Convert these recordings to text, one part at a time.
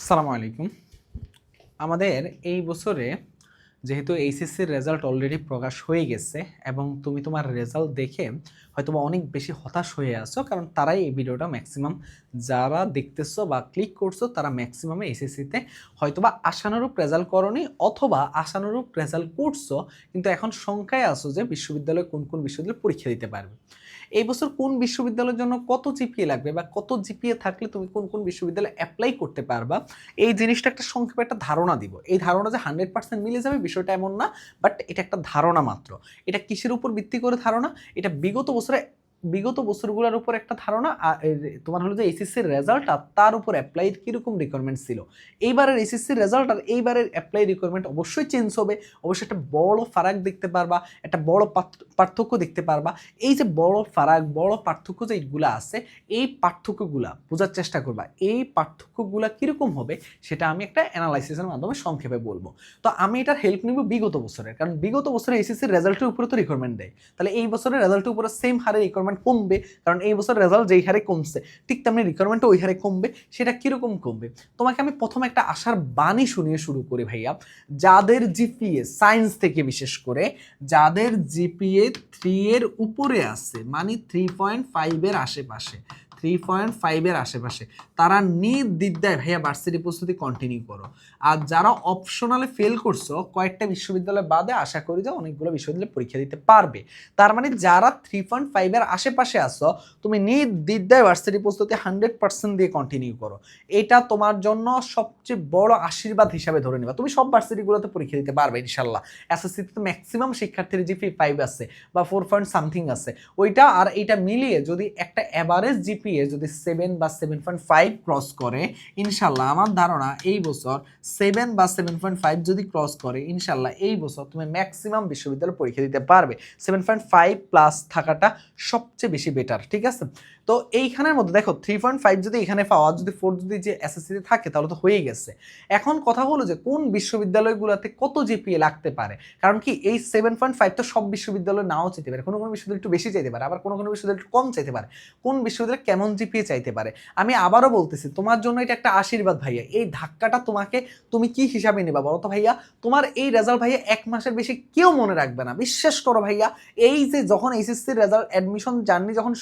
আসসালামু আলাইকুম। আমাদের এই বছরে যেহেতু এইচএসসির রেজাল্ট অলরেডি প্রকাশ হয়ে গেছে এবং তুমি তোমার রেজাল্ট দেখে হয়তো অনেক বেশি হতাশ হয়ে আসছো কারণ তারাই এই ভিডিওটা ম্যাক্সিমাম যারা দেখতেছো বা ক্লিক করছ, তারা ম্যাক্সিমামে এইচএসসিতে হয়তো বা আশানুরূপ রেজাল্ট করনি অথবা আশানুরূপ রেজাল্ট করছ, কিন্তু এখন সংখ্যায় আসো যে বিশ্ববিদ্যালয়ে কোন কোন বিশ্ববিদ্যালয়ে পরীক্ষা দিতে পারবে। এই বছর কোন বিশ্ববিদ্যালয়ের জন্য কত জিপিএ লাগবে বা কত জিপিএ থাকলে তুমি কোন কোন বিশ্ববিদ্যালয়ে অ্যাপ্লাই করতে পারবা, এই জিনিসটা একটা সংক্ষেপে একটা ধারণা দিব। এই ধারণা যে হান্ড্রেড পার্সেন্ট মিলে যাবে বিষয়টা এমন না বাট এটা একটা ধারণা মাত্র। এটা কিসের উপর ভিত্তি করে ধারণা? এটা বিগত বছরে বিগত বছরগুলোর উপর একটা ধারণা তোমার হলো যে এইচএসসির রেজাল্ট আর তার উপর অ্যাপ্লাইড কীরকম রিকোয়ারমেন্ট ছিল। এইবারের এইচএসসির রেজাল্ট আর এইবারের অ্যাপ্লাই রিকোয়ারমেন্ট অবশ্যই চেঞ্জ হবে। অবশ্যই একটা বড় ফারাক দেখতে পারবা, একটা বড় পার্থক্য দেখতে পারবা। এই যে বড় ফারাক, বড় পার্থক্য যে এইগুলো আছে, এই পার্থক্যগুলা বোঝার চেষ্টা করবা। এই পার্থক্যগুলা কীরকম হবে সেটা আমি একটা অ্যানালাইসিসের মাধ্যমে সংক্ষেপে বলব। তো আমি এটার হেল্প নিব বিগত বছরের, কারণ বিগত বছরে এসএসসির রেজাল্টের উপরে তো রিকোয়ারমেন্ট দেয়। তাহলে এই বছরের রেজাল্টের উপরে সেম হারে রিকোয়ারমেন্ট কমবে, কারণ এই বছর রেজাল্ট যেই হারে কমছে, ঠিক তেমনি রিকোয়ারমেন্টও ওই হারে কমবে, সেটা কীরকম কমবে? তোমাকে আমি প্রথমে একটা আশার বাণী শুনিয়ে শুরু করি ভাইয়া। যাদের জিপিএ সায়েন্স থেকে বিশেষ করে, যাদের জিপিএ থ্রি এর উপরে আছে মানে থ্রি পয়েন্ট ফাইভের আশেপাশে থ্রি পয়েন্ট ফাইভের আশেপাশে, তারা নির্দ্বিধায় ভাইয়া ভার্সিটি প্রস্তুতি কন্টিনিউ করো। আর যারা অপশনালে ফেল করছ, কয়েকটা বিশ্ববিদ্যালয় বাদে আশা করি যে অনেকগুলো বিশ্ববিদ্যালয়ে পরীক্ষা দিতে পারবে। তার মানে যারা থ্রি পয়েন্ট ফাইভের আশেপাশে আসো তুমি নির্দ্বিধায় ভার্সিটি প্রস্তুতি হান্ড্রেড পার্সেন্ট দিয়ে কন্টিনিউ করো। এটা তোমার জন্য সবচেয়ে বড় আশীর্বাদ হিসাবে ধরে নিবা। তুমি সব ভার্সিটিগুলোতে পরীক্ষা দিতে পারবে ইনশাল্লাহ এসএসসিতে তো ম্যাক্সিমাম শিক্ষার্থীর জিপি ফাইভ আছে বা ফোর পয়েন্ট সামথিং আছে। ওইটা আর এইটা মিলিয়ে যদি একটা অ্যাভারেজ জিপিএ যদি সেভেন বা সেভেন পয়েন্ট ফাইভ ক্রস করে, ইনশাল্লাহ আমার ধারণা এই বছর সেভেন বা সেভেন পয়েন্ট ফাইভ যদি ক্রস করে, ইনশাল্লাহ এই বছর তুমি ম্যাক্সিমাম বিশ্ববিদ্যালয়ে পরীক্ষা দিতে পারবে। সেভেন পয়েন্ট ফাইভ প্লাস থাকাটা সবচেয়ে বেশি বেটার ঠিক আছে? তো এইখানের মধ্যে দেখো থ্রি পয়েন্ট ফাইভ যদি এখানে পাওয়া, যদি ফোর যদি যে এসএসসিতে থাকে, তাহলে তো হয়ে গেছে। এখন কথা হলো যে, কোন বিশ্ববিদ্যালয়গুলোতে কত জিপিএ লাগতে পারে? কারণ কি, এই সেভেন পয়েন্ট ফাইভ তো সব বিশ্ববিদ্যালয় নাও চাইতে পারে। কোনো কোনো বিশ্ববিদ্যালয় একটু বেশি চাইতে পারে, আবার কোনো কোনো বিশ্ববিদ্যালয় একটু কম চাইতে পারে। কোন বিশ্ববিদ্যালয় কেমন জিপিএ চাইতে পারে। আমি আবারও বলতেছি, তোমার জন্য এটা একটা আশীর্বাদ ভাইয়া। এই ধাক্কাটা তোমাকে তুমি কি হিসাবে নেবা বলো তো ভাইয়া? তোমার এই রেজাল্ট ভাইয়া এক মাসের বেশি কেউ মনে রাখবে না। বিশ্বাস করো ভাইয়া, এই যে যখন এইচএসসির রেজাল্ট অ্যাডমিশন জার্নি যখন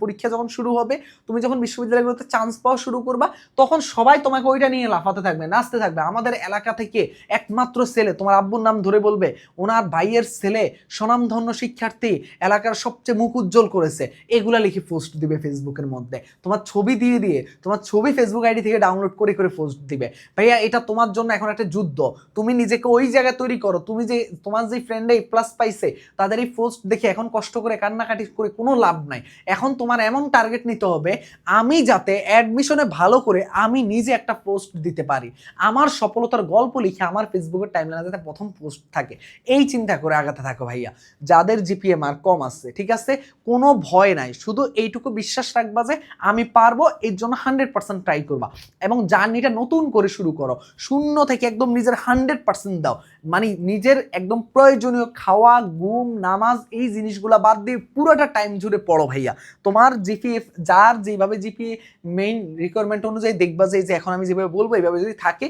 পরীক্ষা যখন শুরু হবে, তুমি যখন বিশ্ববিদ্যালয়গুলোতে চান্স পাওয়া শুরু করবা, তখন সবাই তোমাকে ওইটা নিয়ে লাফাতে থাকবে, নাচতে থাকবে। আমাদের এলাকা থেকে একমাত্র ছেলে, তোমার আব্বুর নাম ধরে বলবে, ওনার ভাইয়ের ছেলে স্বনামধন্য শিক্ষার্থী, এলাকার সবচেয়ে মুখ উজ্জ্বল করেছে। এগুলা লিখে পোস্ট দিবে ফেসবুকের মধ্যে। তোমার ছবি দিয়ে দিয়ে, তোমার ছবি ফেসবুক আইডি থেকে ডাউনলোড করে করে পোস্ট দিবে। ভাইয়া, এটা তোমার জন্য এখন একটা যুদ্ধ। তুমি নিজেকে ওই জায়গায় তৈরি করো। তুমি যে, তোমার যে ফ্রেন্ডে প্লাস পাইছে, তাদের এই পোস্ট দেখে এখন কষ্ট করে কান্নাকাটি করে কোনো লাভ নাই। এখন তোমার এমন টার্গেট নিতে হবে, আমি যাতে অ্যাডমিশনে ভালো করে আমি নিজে একটা পোস্ট দিতে পারি। আমার সফলতার গল্প লিখে আমার ফেসবুকের টাইমলাইনে যাতে প্রথম পোস্ট থাকে। এই চিন্তা করে আগাতে থাকো ভাইয়া। যাদের জিপিএ মার্ক কম আছে ঠিক আছে? কোনো ভয় নাই। শুধু এইটুকু বিশ্বাস রাখবা যে আমি পারব, এর জন্য হান্ড্রেড পার্সেন্ট ট্রাই করবা। এবং জার্নিটা নতুন করে শুরু করো। শূন্য থেকে একদম নিজের হান্ড্রেড পার্সেন্ট দাও। মানে নিজের একদম প্রয়োজনীয় খাওয়া, ঘুম, নামাজ, এই জিনিসগুলো বাদ দিয়ে পুরোটা টাইম জুড়ে পড়ো ভাইয়া। তোমার জিপিএফ যার যেভাবে জিপিএ মেইন রিকোয়ারমেন্ট অনুযায়ী দেখবা যে এখন আমি যেভাবে বলব, এইভাবে যদি থাকে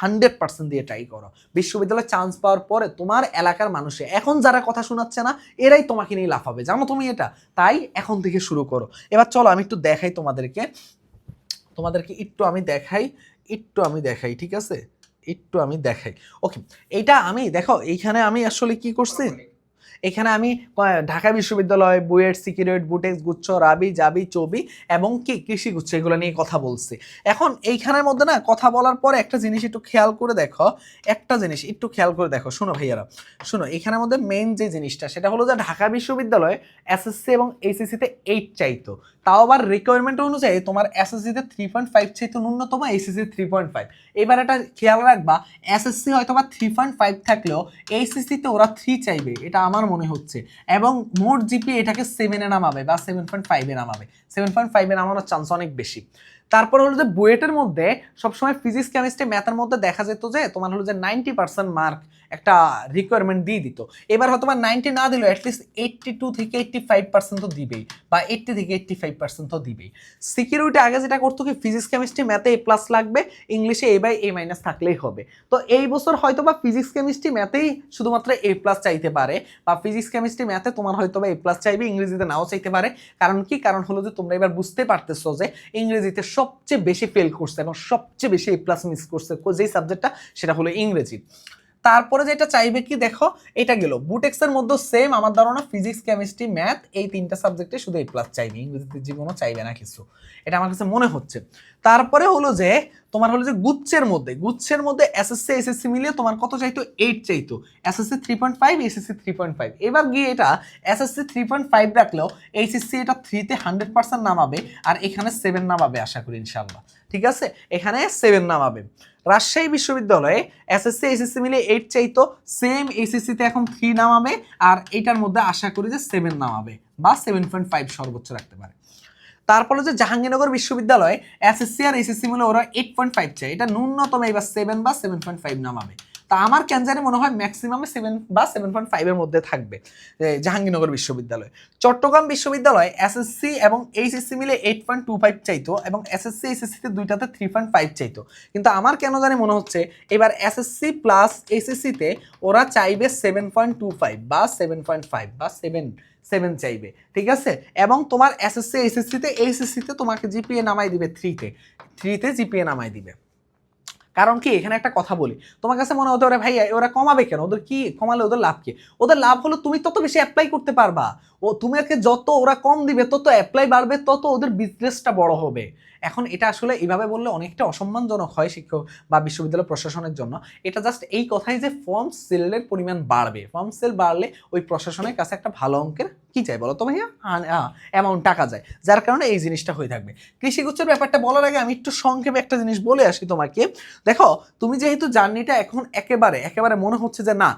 হান্ড্রেড পার্সেন্ট দিয়ে ট্রাই করো। বিশ্ববিদ্যালয়ে চান্স পাওয়ার পরে তোমার এলাকার মানুষে, এখন যারা কথা শোনাচ্ছে না, এরাই তোমাকে নিয়ে লাফাবে। জানো তুমি এটা? তাই এখন থেকে শুরু করো। এবার চলো আমি একটু দেখাই তোমাদেরকে। তোমাদেরকে একটু আমি দেখাই, একটু আমি দেখাই, ঠিক আছে? একটু আমি দেখাই। ওকে এইটা আমি, দেখো, এইখানে আমি আসলে কি করছি? এখানে আমি ঢাকা বিশ্ববিদ্যালয় বুয়েট সিকিউরিট বুটেক্স, গুচ্ছ, রাবি, জাবি, চবি এবং কি কৃষি গুচ্ছ এগুলো নিয়ে কথা বলছি। এখন এইখানের মধ্যে না, কথা বলার পর একটা জিনিস একটু খেয়াল করে দেখো, একটা জিনিস একটু খেয়াল করে দেখো। শোনো ভাইয়ারা, শোনো, এখানের মধ্যে মেন যে জিনিসটা, সেটা হলো যে ঢাকা বিশ্ববিদ্যালয় এসএসসি এবং এইচএসসিতে এইট চাইতো। তাও আবার রিকোয়ারমেন্ট অনুযায়ী তোমার এসএসসিতে থ্রি পয়েন্ট ফাইভ চাইতে ন্যূনতম এইচএসসি থ্রি পয়েন্ট ফাইভ এবার এটা খেয়াল রাখবা এসএসসি হয়তো বা থ্রি পয়েন্ট ফাইভ থাকলেও এইচএসসিতে ওরা থ্রি চাইবে, এটা আমার মনে হচ্ছে। এবং মোট জিপি এটাকে সেভেনে নামাবে বা সেভেন পয়েন্ট ফাইভে নামাবে। সেভেন পয়েন্ট ফাইভে নামানোর চান্স অনেক বেশি। তারপর হলো যে বুয়েটের মধ্যে সবসময় ফিজিক্স, কেমিস্ট্রি ম্যাথের মধ্যে দেখা যেত যে তোমার হলো যে নাইনটি পার্সেন্ট মার্ক একটা রিকোয়ারমেন্ট দিয়ে দিত। এবার হয়তো বা নাইনটি না দিলেও অ্যাটলিস্ট এইটটি টু থেকে এইটটি ফাইভ পার্সেন্ট তো দিবেই বা এইটটি থেকে এইটটি ফাইভ পার্সেন্ট তো দিবেই। সিকিউরিটি আগে যেটা করতো কি ফিজিক্স কেমিস্ট্রি ম্যাথে এ প্লাস লাগবে ইংলিশে এ বাই এ মাইনাস থাকলেই হবে। তো এই বছর হয়তো বা ফিজিক্স কেমিস্ট্রি ম্যাথেই শুধুমাত্র এ প্লাস চাইতে পারে বা ফিজিক্স কেমিস্ট্রি ম্যাথে তোমার হয়তো বা এ প্লাস চাইবে, ইংরেজিতে নাও চাইতে পারে। কারণ কি? কারণ হলো যে তোমরা এবার বুঝতে পারতেছো যে ইংরেজিতে সবচেয়ে বেশি ফেল করছে এবং সবচেয়ে বেশি এ প্লাস মিস করছে, যেই সাবজেক্টটা সেটা হলো ইংরেজি। তারপরে যেটা চাইবে কি দেখো, এটা গেল। বুটেক্সের মধ্যে সেম আমার ধারণা ফিজিক্স কেমিস্ট্রি ম্যাথ এই তিনটা সাবজেক্টে শুধু এ প্লাস চাইবে ইংরেজিতে জীবনও চাইবে না কিছু। এটা আমার কাছে মনে হচ্ছে। তারপরে হলো যে, তোমার হলো যে গুচ্ছের মধ্যে গুচ্ছের মধ্যে এসএসসি এসএসসি মিলিয়ে তোমার কত চাইতো? এইট চাইতো। SSC three point five SSC three point five এবার গিয়ে এটা এসএসসি থ্রি পয়েন্ট ফাইভ রাখলেও এইচএসসি এটা থ্রিতে হান্ড্রেড পার্সেন্ট নামাবে, আর এখানে সেভেন নামাবে, আশা করি ইনশাল্লাহ ঠিক আছে? এখানে সেভেন নামাবে। রাজশাহী বিশ্ববিদ্যালয়ে এসএসসি এসএসসি মিলে এইট চাইতো সেম এসএসসিতে এখন থ্রি নামাবে, আর এটার মধ্যে আশা করি যে সেভেন নামাবে, বা সেভেন পয়েন্ট ফাইভ সর্বোচ্চ রাখতে পারে। তারপরে যে জাহাঙ্গীরনগর বিশ্ববিদ্যালয়ে এসএসসি আর এসএসসি মিলে ওরা এইট পয়েন্ট ফাইভ চাই এটা ন্যূনতম এবার সেভেন বা সেভেন পয়েন্ট ফাইভ নামাবে। তা আমার কেন জানি মনে হয় ম্যাক্সিমামে সেভেন বা সেভেন পয়েন্ট ফাইভের মধ্যে থাকবে জাহাঙ্গীরনগর বিশ্ববিদ্যালয়। চট্টগ্রাম বিশ্ববিদ্যালয় এসএসসি এবং এইচএসসি মিলে এইট পয়েন্ট টু ফাইভ চাইতো এবং এসএসসি এইচএসসিতে দুইটাতে থ্রি পয়েন্ট ফাইভ চাইতো। কিন্তু আমার কেন জানি মনে হচ্ছে এবার এসএসসি প্লাস এইচএসসিতে ওরা চাইবে সেভেন পয়েন্ট টু ফাইভ বা সেভেন পয়েন্ট ফাইভ বা সেভেন সেভেন চাইবে, ঠিক আছে? এবং তোমার এসএসসি এইচএসসিতে এইচএসসিতে তোমাকে জিপিএ নামাই দিবে থ্রিতে থ্রিতে জিপিএ নামাই দিবে। কারণ কি? এখানে একটা কথা বলি। তোমার কাছে মনে হতে পারে ভাই ওরা কমাবে কেন? ওদের কি? কমালে ওদের লাভ কি? ওদের লাভ হলো তুমি তত বেশি অ্যাপ্লাই করতে পারবা। ও তোমাকে যত ওরা কম দিবে, তত অ্যাপ্লাই বাড়বে, তত ওদের বিজনেসটা বড় হবে। এখন এটা আসলে এইভাবে বললে অনেকটা অসম্মানজনক হয় শিক্ষক বা বিশ্ববিদ্যালয় প্রশাসনের জন্য। এটা জাস্ট এই কথাই যে ফর্ম সেলের পরিমাণ বাড়বে। ফর্ম সেল বাড়লে ওই প্রশাসনের কাছে একটা ভালো অঙ্কের কি চাই বলো তো ভাইয়া? অ্যামাউন্ট টাকা যায় যার কারণে এই জিনিসটা হয়ে থাকবে। কৃষিগুচ্ছের ব্যাপারটা বলার আগে আমি একটু সংক্ষেপে একটা জিনিস বলে আসি তোমাকে। দেখো, তুমি যেহেতু জার্নিটা এখন একেবারে একেবারে মনে হচ্ছে যে না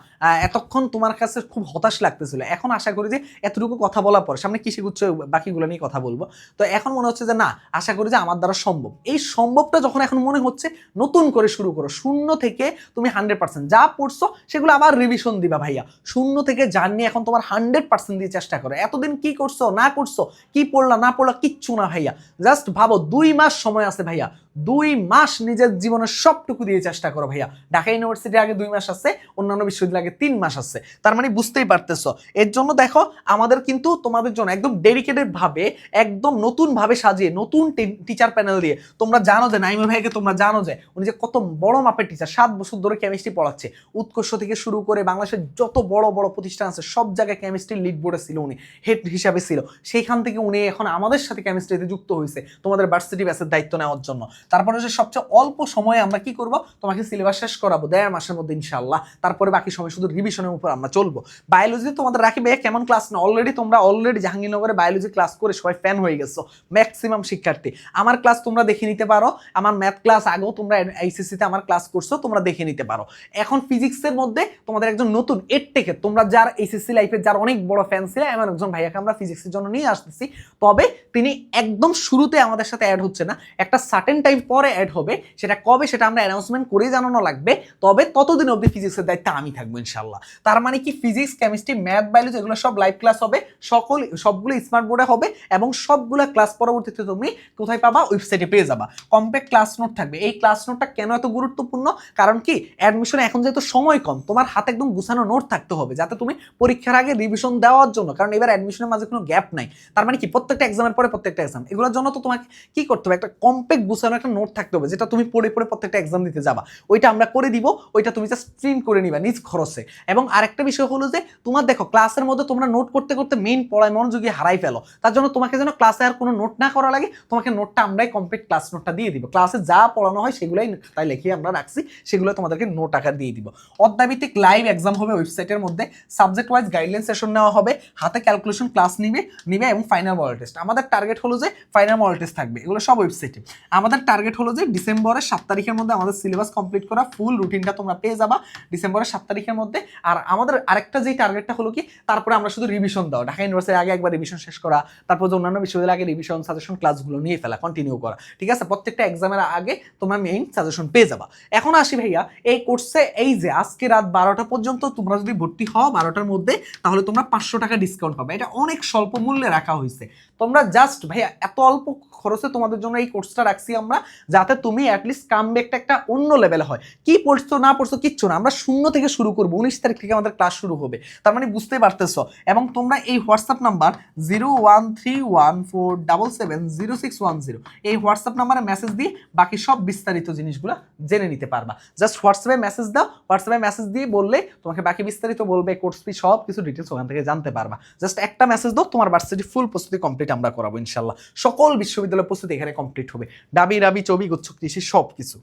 এতক্ষণ তোমার কাছে খুব হতাশ লাগতেছিল। এখন আশা করি যে এতটুকু কথা বলার পর, সামনে কৃষিগুচ্ছ বাকিগুলো নিয়ে কথা বলব। তো এখন মনে হচ্ছে যে না, আশা করি যে আমার দ্বারা সম্ভব। এই সম্ভবটা যখন এখন মনে হচ্ছে, নতুন করে শুরু করো। শূন্য থেকে তুমি হান্ড্রেড পার্সেন্ট যা পড়ছো, সেগুলো আবার রিভিশন দিবা ভাইয়া। শূন্য থেকে জার্নি এখন তোমার হান্ড্রেড পার্সেন্ট দিয়ে চেষ্টা করো। এতদিন কি করছ, না করছ, কি পড়লা, না পড়লা কিচ্ছু না ভাইয়া। জাস্ট ভাবো, দুই মাস সময় আছে ভাইয়া। দুই মাস নিজের জীবনের সবটুকু দিয়ে চেষ্টা করো ভাইয়া। ঢাকা ইউনিভার্সিটি আগে দুই মাস আছে, অন্যান্য বিশ্ববিদ্যালয় আগে তিন মাস আছে। তার মানে বুঝতেই পারতেছো। এর জন্য দেখো, আমাদের কিন্তু তোমাদের জন্য একদম ডেডিকেটেড ভাবে, একদম নতুন ভাবে সাজিয়ে, নতুন টিচার প্যানেল দিয়ে, তোমরা জানো যে নাইমা ভাইকে তোমরা জানো যে, উনি যে কত বড় মাপের টিচার সাত বছর ধরে কেমিস্ট্রি পড়াচ্ছে। উৎকর্ষ থেকে শুরু করে বাংলাদেশের যত বড় বড় প্রতিষ্ঠান আছে, সব জায়গায় কেমিস্ট্রি লিড বোর্ডে ছিল উনি হেড হিসাবে ছিল। সেইখান থেকে উনি এখন আমাদের সাথে কেমিস্ট্রিতে যুক্ত হয়েছে, তোমাদের ভার্সিটি ব্যাসের দায়িত্ব নেওয়ার জন্য। তারপরে হচ্ছে সবচেয়ে অল্প সময়ে আমরা কি করব? তোমাকে সিলেবাস শেষ করাবো দেড় মাসের মধ্যে ইনশাল্লাহ তারপরে বাকি সময় শুধু রিভিশনের উপর আমরা চলবো। বায়োলজিতে তোমাদের রাখি ভাইয়া কেমন ক্লাস না? অলরেডি তোমরা অলরেডি জাহাঙ্গীরনগরে বায়োলজি ক্লাস করে সবাই ফ্যান হয়ে গেছো। ম্যাক্সিমাম শিক্ষার্থী। আমার ক্লাস তোমরা দেখে নিতে পারো। আমার ম্যাথ ক্লাস আগেও তোমরা আইসিসিতে আমার ক্লাস করছ, তোমরা দেখে নিতে পারো। এখন ফিজিক্সের মধ্যে তোমাদের একজন নতুন এর থেকে তোমরা যার এইচএসসি লাইফে যার অনেক বড় ফ্যান ছিল, এমন একজন ভাইয়াকে আমরা ফিজিক্সের জন্য নিয়ে আসতেছি। তবে তিনি একদম শুরুতে আমাদের সাথে অ্যাড হচ্ছে না। একটা সার্টেন টাইম পরে অ্যাড হবে, সেটা কবে সেটা আমরা অ্যানাউন্সমেন্ট করে জানানো লাগবে, তবে ততদিন অবধি ফিজিক্সের দায়িত্বে আমি থাকব ইনশাল্লাহ তার মানে কি ফিজিক্স কেমিস্ট্রি ম্যাথ বায়োলজি এগুলো সব লাইভ ক্লাস হবে, সকল, সবগুলো স্মার্ট বোর্ডে হবে, এবং সবগুলো ক্লাস পরবর্তীতে তুমি কোথায় পাবা? ওয়েবসাইটে পেয়ে যাবা। কম্প্যাক্ট ক্লাস নোট থাকবে। এই ক্লাস নোটটা কেন এত গুরুত্বপূর্ণ? কারণ কি অ্যাডমিশনে এখন যেহেতু সময় কম, তোমার হাতে একদম গুছানো নোট থাকতে হবে, যাতে তুমি পরীক্ষার আগে রিভিশন দেওয়ার জন্য, কারণ এবার অ্যাডমিশনের মাঝে কোনো গ্যাপ নাই। তার মানে কি, প্রত্যেকটা এক্সামের পরে প্রত্যেকটা এক্সাম এগুলোর জন্য তো তোমাকে কি করতে হবে? একটা কম্প্যাক্ট গুছানো নোট থাকতে হবে, যেটা তুমি পড়ে পড়ে প্রত্যেকটা এক্সাম দিতে যাবা। ওইটা আমরা করে দিব, ওইটা তুমি জাস্ট প্রিন্ট করে নিবা নিজ খরচে। এবং আরেকটা বিষয় হলো যে, তোমার দেখো ক্লাসের মধ্যে তোমরা নোট করতে করতে মেইন পড়ায় মনোযোগী হারাই ফেলো। তার জন্য তোমাকে যেন ক্লাসে আর কোনো নোট না করা লাগে, তোমাকে নোটটা আমরাই কমপ্লিট ক্লাস নোটটা দিয়ে দিব। ক্লাসে যা পড়ানো হয় সেগুলোই তাই লিখে আমরা রাখছি, সেগুলো তোমাদেরকে নোট আকার দিয়ে দিব। অধ্যায়ভিত্তিক লাইভ এক্সাম হবে ওয়েবসাইটের মধ্যে সাবজেক্ট ওয়াইজ গাইডলাইন সেশন নেওয়া হবে, হাতে ক্যালকুলেশন ক্লাস নিবে নিবে এবং ফাইনাল মডেল টেস্ট আমাদের টার্গেট হলো যে ফাইনাল মডেল টেস্ট থাকবে, এগুলো সব ওয়েবসাইটে আমাদের টার্গেট হলো যে ডিসেম্বরের সাত তারিখের মধ্যে আমাদের সিলেবাস কমপ্লিট করা ফুল রুটিনটা তোমরা পেয়ে যাবা ডিসেম্বরের সাত তারিখের মধ্যে। আর আমাদের আরেকটা যেই টার্গেটটা হলো কি, তারপরে আমরা শুধু রিভিশন দাও। ঢাকা ইউনিভার্সিটির আগে একবার রিভিশন শেষ করা, তারপর যে অন্যান্য বিশ্ববিদ্যালয়ের আগে রিভিশন সাজেশন ক্লাসগুলো নিয়ে ফেলা কন্টিনিউ করা। ঠিক আছে? প্রত্যেকটা এক্সামের আগে তোমরা মেইন সাজেশন পেয়ে যাবা। এখন আসি ভাইয়া, এই কোর্সে এই যে আজকে রাত বারোটা পর্যন্ত তোমরা যদি ভর্তি হও বারোটার মধ্যে, তাহলে তোমরা পাঁচশো টাকা ডিসকাউন্ট পাবে। এটা অনেক স্বল্প মূল্যে রাখা হয়েছে। তোমরা জাস্ট ভাইয়া, এত অল্প খরচে তোমাদের জন্য এই কোর্সটা রাখছি আমরা। যাতে তুমি অ্যাটলিস্ট কামব্যাকটা একটা অন্য লেভেলে হয়। কি পড়ছো, না পড়ছো, কিচ্ছু না। আমরা শূন্য থেকে শুরু করব, উনিশ তারিখ থেকে আমাদের ক্লাস শুরু হবে। তার মানে বুঝতে পারতেছো। এবং তোমরা এই WhatsApp number zero one three one four double seven zero six one zero এই হোয়াটসঅ্যাপ নাম্বারে মেসেজ দিয়ে বাকি সব বিস্তারিত জিনিসগুলো জেনে নিতে পারবা। জাস্ট হোয়াটসঅ্যাপে মেসেজ দাও হোয়াটসঅ্যাপে মেসেজ দিয়ে বললে তোমাকে বাকি বিস্তারিত বলবে কোর্স ফি সব কিছু ডিটেলস ওখান থেকে জানতে পারবা। জাস্ট একটা মেসেজ দাও, তোমার ভার্সিটি ফুল প্রস্তুতি কমপ্লিট আমরা করাবো ইনশাল্লাহ। সকল বিশ্ববিদ্যালয় প্রস্তুতি এখানে কমপ্লিট হবে। ডাবি রাবি চবি, গুচ্ছ, কৃষি সব কিছু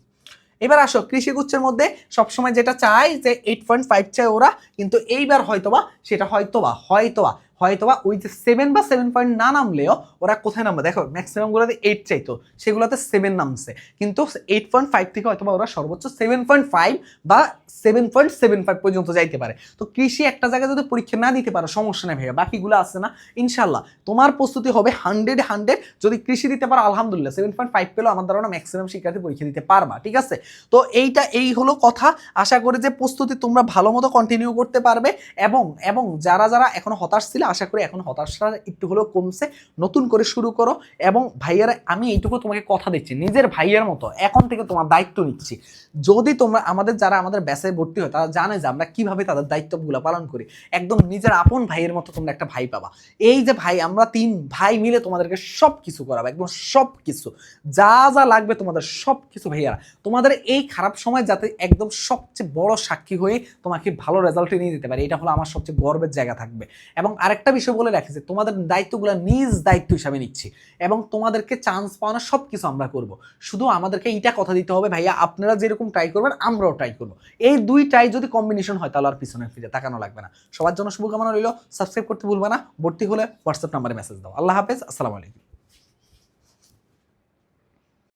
এবার আসো, কৃষি গুচ্ছের মধ্যে সবসময় যেটা চাই যে এইট পয়েন্ট ফাইভ চাই ওরা, কিন্তু এইবার হয়তোবা, সেটা হয়তোবা হয়তোবা হয়তোবা ওই যে সেভেন বা সেভেন পয়েন্ট না নামলেও ওরা কোথায় নামবে? দেখো ম্যাক্সিমামগুলোতে এইট চাইতো, সেগুলোতে সেভেন নামছে। কিন্তু এইট পয়েন্ট ফাইভ থেকে হয়তোবা ওরা সর্বোচ্চ সেভেন পয়েন্ট ফাইভ বা সেভেন পয়েন্ট সেভেন ফাইভ পর্যন্ত যাইতে পারে। তো কৃষি একটা জায়গায় যদি পরীক্ষা না দিতে পারো, সমস্যা নেই ভাইয়া, বাকিগুলো আছে না? ইনশাল্লাহ তোমার প্রস্তুতি হবে হান্ড্রেড হান্ড্রেড যদি কৃষি দিতে পারো, আলহামদুলিল্লাহ সেভেন পয়েন্ট ফাইভ পেলেও আমার ধারণা ম্যাক্সিমাম শিক্ষার্থী পরীক্ষা দিতে পারবা, ঠিক আছে? তো এইটা, এই হলো কথা। আশা করি যে প্রস্তুতি তোমরা ভালো মতো কন্টিনিউ করতে পারবে এবং এবং যারা যারা এখনও হতাশ ছিল আশা করি এখন হতাশটা একটু হলেও কমছে। নতুন করে শুরু করো এবং ভাইয়ারা, আমি এইটুকু তোমাকে কথা দিচ্ছি, নিজের ভাইয়ের মতো এখন থেকে তোমার দায়িত্ব নিচ্ছি। যদি তোমরা আমাদের, যারা আমাদের ব্যাসে ভর্তি হয়, তারা জানে যে আমরা কীভাবে তাদের দায়িত্বগুলো পালন করি। একদম নিজের আপন ভাইয়ের মতো তোমরা একটা ভাই পাবা। এই যে ভাই, আমরা তিন ভাই মিলে তোমাদেরকে সব কিছু করাবো, একদম সব কিছু যা যা লাগবে তোমাদের সব কিছু ভাইয়ারা তোমাদের এই খারাপ সময় যাতে একদম সবচেয়ে বড় সাক্ষী হয়ে তোমাকে ভালো রেজাল্টে নিয়ে দিতে পারে, এটা হলো আমার সবচেয়ে গর্বের জায়গা থাকবে। এবং আরেকটা বিষয় বলে রাখি যে তোমাদের দায়িত্বগুলো নিজ দায়িত্ব হিসাবে নিচ্ছি এবং তোমাদেরকে চান্স পাওয়ানোর সব কিছু আমরা করব। শুধু আমাদেরকে এইটা কথা দিতে হবে, ভাইয়া, আপনারা যেরকম ট্রাই করবেন, আমরাও ট্রাই করব। এই দুই ট্রাই যদি কম্বিনেশন হয়, তাহলে আর পিছনে ফিরে তাকানো লাগবে না। সবার জন্য শুভকামনা রইল সাবস্ক্রাইব করতে ভুলবা না, ভর্তি হলে হোয়াটসঅ্যাপ নাম্বারে মেসেজ দাও। আল্লাহ হাফেজ, আসসালামু আলাইকুম।